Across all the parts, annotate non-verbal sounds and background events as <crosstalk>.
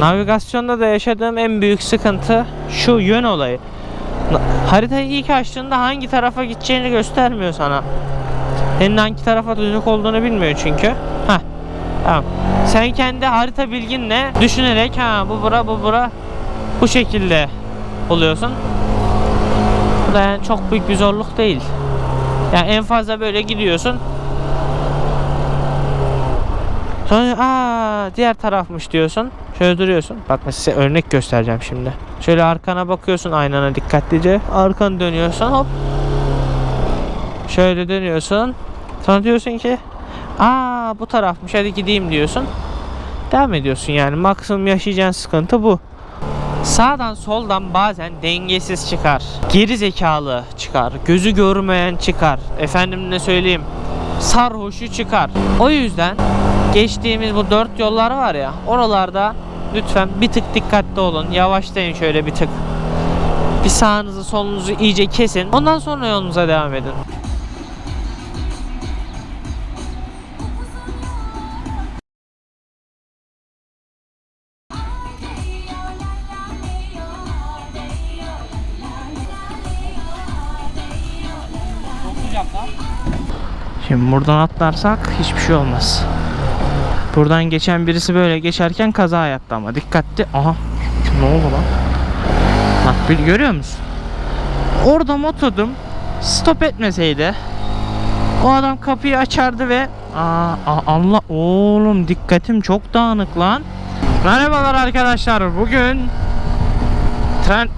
Navigasyonda da yaşadığım en büyük sıkıntı şu yön olayı. Haritayı ilk açtığında hangi tarafa gideceğini göstermiyor sana. Senin hangi tarafa dönük olduğunu bilmiyor çünkü. Heh. Tamam. Sen kendi harita bilginle düşünerek ha bu bura bu bura bu şekilde oluyorsun. Bu da yani çok büyük bir zorluk değil. Yani en fazla böyle gidiyorsun. Sonra aa diğer tarafmış diyorsun. Şöyle duruyorsun. Bak size örnek göstereceğim şimdi. Şöyle arkana bakıyorsun aynana dikkatlice. Arkanı dönüyorsun hop. Şöyle dönüyorsun. Sonra diyorsun ki aa bu tarafmış hadi gideyim diyorsun. Devam ediyorsun yani. Maksimum yaşayacağın sıkıntı bu. Sağdan soldan bazen dengesiz çıkar. Geri zekalı çıkar. Gözü görmeyen çıkar. Efendim ne söyleyeyim? Sarhoşu çıkar. O yüzden geçtiğimiz bu dört yollar var ya oralarda lütfen bir tık dikkatli olun. Yavaşlayın şöyle bir tık. Bir sağınızı solunuzu iyice kesin. Ondan sonra yolunuza devam edin. Şimdi buradan atlarsak hiçbir şey olmaz. Buradan geçen birisi böyle geçerken kaza yaptı ama dikkatli. Aha ne oldu lan? Bak bir görüyor musun? Orada motodum stop etmeseydi o adam kapıyı açardı ve Aa, aa, Allah oğlum dikkatim çok dağınık lan. Merhabalar arkadaşlar. Bugün tren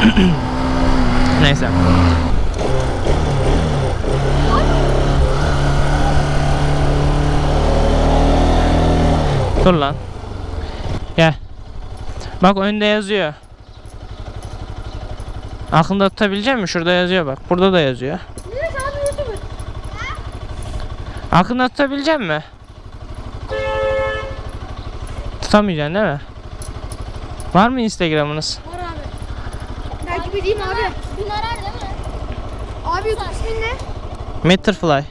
<clears throat> Neyse. Dur lan. Gel. Bak önde yazıyor. Aklında tutabilecek misin? Şurada yazıyor bak. Burada da yazıyor. Aklında tutabilecek misin? Tutamayacaksın değil mi? Var mı Instagram'ınız? Var abi. Takip edeyim abi. Gün arar değil mi? Abi ismin ne? Matterfly.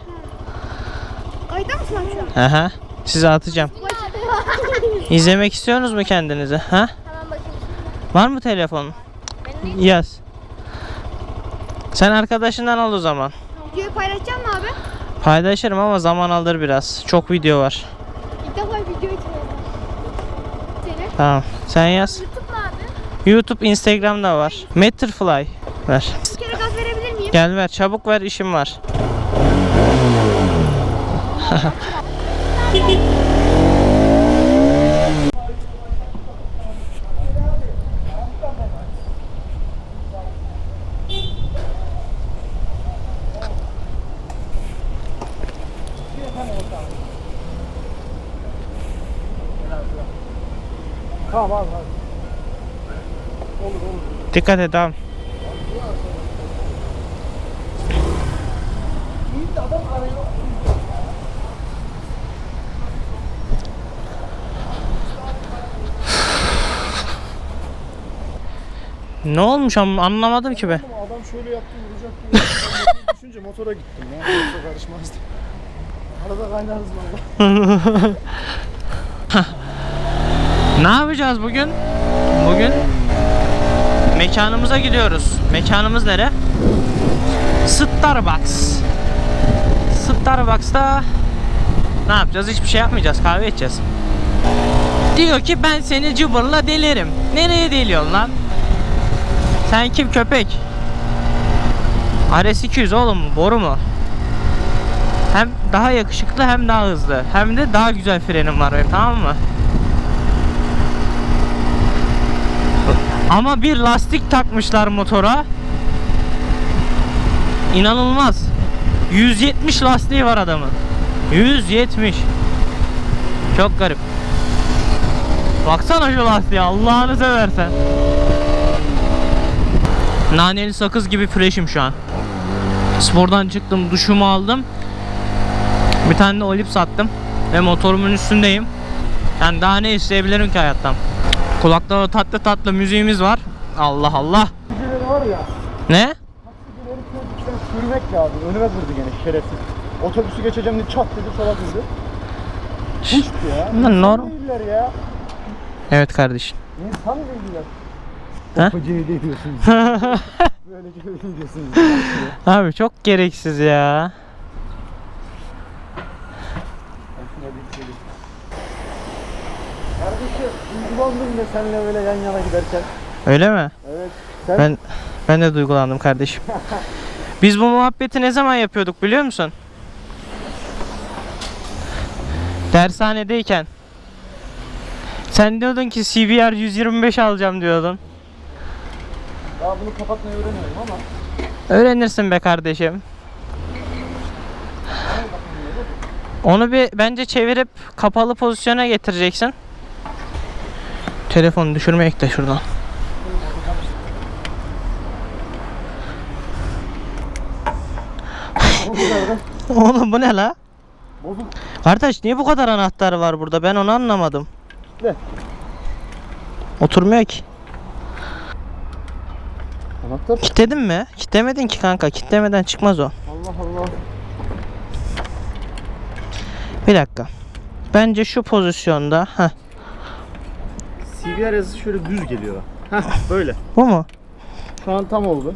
Kayıtta mısın abi şu an? Aha. Size atacağım. İzlemek istiyorsunuz mu kendinizi? Ha? Hemen bakayım. Var mı telefonun? Yaz. Sen arkadaşından al o zaman. Videoyu paylaşacak mı abi? Paylaşırım ama zaman alır biraz. Çok video var. İlk defa video. Senin? Tamam. Sen yaz. YouTube mu abi? YouTube, Instagram'da var. Matterfly. Ver. Bir kere gaz verebilir miyim? Gel ver. Çabuk ver. işim var. <laughs> <laughs> Tamam abi abi. Olur olur. Dikkat et arıyor. Ne olmuş ama anlamadım ki. Ama adam şöyle yaptı vuracak diye. De Düşünce motora gittim ya. Yoksa karışmazdı. Arada kaynarız valla. <laughs> <laughs> Ne yapacağız bugün? Bugün mekanımıza gidiyoruz. Mekanımız nere? Starbucks. Starbucks'ta ne yapacağız? Hiçbir şey yapmayacağız. Kahve içeceğiz. Diyor ki ben seni cıbırla delirim. Nereye deliyorsun lan? Sen kim köpek? RS200 oğlum boru mu? Hem daha yakışıklı hem daha hızlı. Hem de daha güzel frenim var benim tamam mı? Ama bir lastik takmışlar motora. İnanılmaz. 170 lastiği var adamın. 170. Çok garip. Baksana şu lastiğe Allah'ını seversen. Naneli sakız gibi freshim şu an. Spordan çıktım, duşumu aldım. Bir tane de olip sattım. Ve motorumun üstündeyim. Yani daha ne isteyebilirim ki hayattan? Kulakta tatlı tatlı müziğimiz var. Allah Allah. Geceleri var ya. Ne? İkiden sürmek lazım. Önüme vurdu gene şerefsiz. Otobüsü geçeceğim diye çat dedi sola kızdı. Puşt ya. Bunlar İnsan norm- değiller ya. Evet kardeşim. İnsan değiller. Ha? Kapıcı diyorsunuz. <laughs> Böyle diyorsunuz. Abi çok gereksiz ya. Kardeşim duygulandım da seninle böyle yan yana giderken. Öyle mi? Evet. Sen Ben ben de duygulandım kardeşim. <laughs> Biz bu muhabbeti ne zaman yapıyorduk biliyor musun? Dershanedeyken. Sen diyordun ki CBR 125 alacağım diyordun. daha bunu kapatmayı öğreniyorum ama. Öğrenirsin be kardeşim. Onu bir bence çevirip kapalı pozisyona getireceksin. Telefonu düşürmeyek de şuradan. <laughs> Oğlum bu ne la? Bozuk. Kardeş niye bu kadar anahtar var burada? Ben onu anlamadım. Ne? Oturmuyor ki. Anahtar. Kilitledin mi? Kilitlemedin ki kanka. Kilitlemeden çıkmaz o. Allah Allah. Bir dakika. Bence şu pozisyonda. Heh, CBR yazısı şöyle düz geliyor. Heh böyle. bu mu? Şu an tam oldu.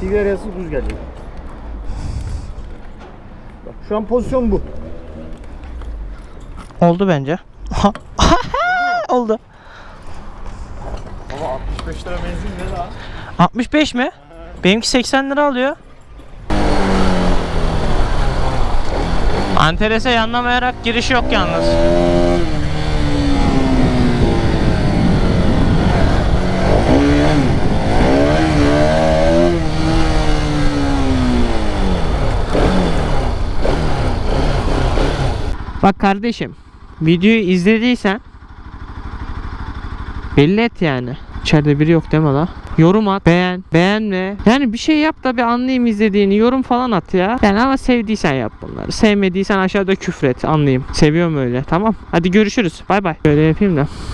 CBR yazısı düz geliyor. Bak şu an pozisyon bu. Oldu bence. <laughs> Oldu. Ama 65 lira benzin ne daha? 65 mi? Benimki 80 lira alıyor. Anterese yanlamayarak giriş yok yalnız. Bak kardeşim, videoyu izlediysen belli et yani. İçeride biri yok deme la. Yorum at, beğen, beğenme. Yani bir şey yap da bir anlayayım izlediğini. Yorum falan at ya. Yani ama sevdiysen yap bunları. Sevmediysen aşağıda küfret anlayayım. Seviyorum öyle tamam. Hadi görüşürüz. Bay bay. Böyle yapayım da.